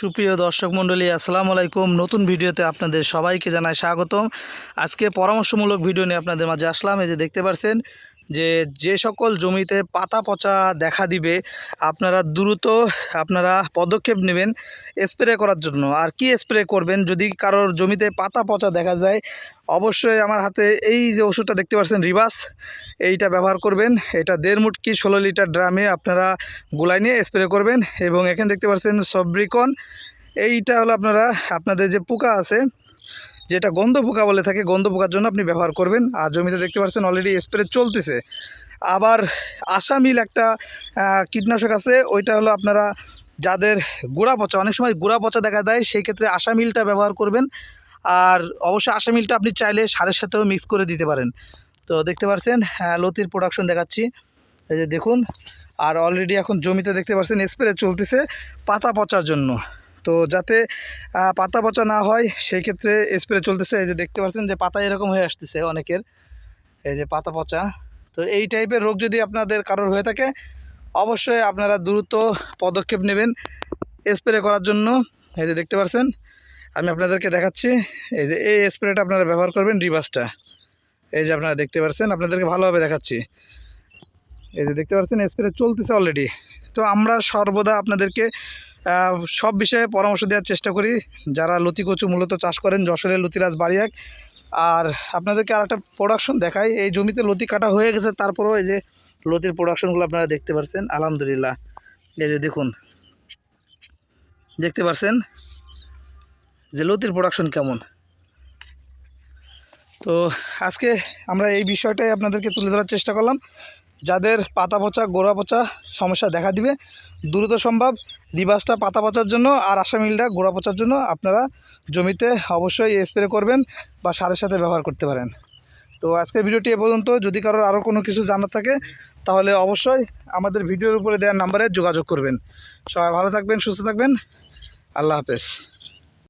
সুপ্রিয় দর্শক মণ্ডলী, আসসালামু আলাইকুম। নতুন ভিডিওতে আপনাদের সবাইকে জানাই স্বাগতম। আজকে পরামর্শমূলক ভিডিও নিয়ে আপনাদের মাঝে আসলাম। এই যে দেখতে পাচ্ছেন যে যে সকল জমিতে পাতা পচা দেখা দিবে, আপনারা দ্রুত আপনারা পদক্ষেপ নেবেন স্প্রে করার জন্য। আর কি স্প্রে করবেন? যদি কারোর জমিতে পাতা পচা দেখা যায়, অবশ্যই আমার হাতে এই যে ওষুধটা দেখতে পাচ্ছেন রিবাস এইটা ব্যবহার করবেন। এটা দেড় মুটকি ষোলো লিটার ড্রামে আপনারা গুলাই নিয়ে স্প্রে করবেন এবং এখানে দেখতে পাচ্ছেন সব্রিকন। এইটা হলো আপনারা, আপনাদের যে পোকা আছে যেটা গন্ধ পোকা বলে থাকে, গন্ধ পোকার জন্য আপনি ব্যবহার করবেন। আর জমিতে দেখতে পাচ্ছেন অলরেডি স্প্রে চলতেছে। আবার আসামিল একটা কীটনাশক আছে, ওইটা হলো আপনারা যাদের গোড়া পচা, অনেক সময় গোড়া পচা দেখা দেয়, সেই ক্ষেত্রে আসামিলটা ব্যবহার করবেন। আর অবশ্যই আসামিলটা আপনি চাইলে সারের সাথেও মিক্স করে দিতে পারেন। তো দেখতে পাচ্ছেন লতির প্রোডাকশন দেখাচ্ছি। এই যে দেখুন, আর অলরেডি এখন জমিতে দেখতে পাচ্ছেন স্প্রে চলতেছে পাতা পচার জন্য। তো যাতে পাতা পচা না হয় সেই ক্ষেত্রে স্প্রে চলতেছে। এই যে দেখতে পাচ্ছেন যে পাতা এরকম হয়ে আসতেছে অনেকের। এই যে পাতা পচা। তো এই টাইপের রোগ যদি আপনাদের কারোর হয়ে থাকে, অবশ্যই আপনারা দ্রুত পদক্ষেপ নেবেন স্প্রে করার জন্য। এই যে দেখতে পাচ্ছেন, আমি আপনাদেরকে দেখাচ্ছি। এই যে এই স্প্রেটা আপনারা ব্যবহার করবেন রিভার্সটা। এই যে আপনারা দেখতে পাচ্ছেন, আপনাদেরকে ভালোভাবে দেখাচ্ছি। এই যে দেখতে পাচ্ছেন স্প্রে চলতেছে অলরেডি তো আমরা সর্বদা আপনাদেরকে সব বিষয়ে পরামর্শ দেওয়ার চেষ্টা করি। যারা লতি কচু মূলত চাষ করেন, যশোরের লতিরাজ বাড়িয়াক। আর আপনাদেরকে আর একটা প্রোডাকশন দেখাই। এই জমিতে লতি কাটা হয়ে গেছে, তারপরেও এই যে লতির প্রোডাকশনগুলো আপনারা দেখতে পাচ্ছেন আলহামদুলিল্লাহ। এই যে দেখুন, দেখতে পাচ্ছেন যে লতির প্রোডাকশন কেমন। তো আজকে আমরা এই বিষয়টাই আপনাদেরকে তুলে ধরার চেষ্টা করলাম। যাদের পাতা পচা, গোড়া পচা সমস্যা দেখা দিবে, দ্রুত সম্ভব রিভার্সটা পাতা পচার জন্য আর আসামিলটা গোড়া পচার জন্য আপনারা জমিতে অবশ্যই স্প্রে করবেন বা সারের সাথে ব্যবহার করতে পারেন। তো আজকের ভিডিওটি এ পর্যন্ত। যদি কারোর আরও কোনো কিছু জানার থাকে, তাহলে অবশ্যই আমাদের ভিডিওর উপরে দেওয়ার নাম্বারে যোগাযোগ করবেন। সবাই ভালো থাকবেন, সুস্থ থাকবেন। আল্লাহ হাফেজ।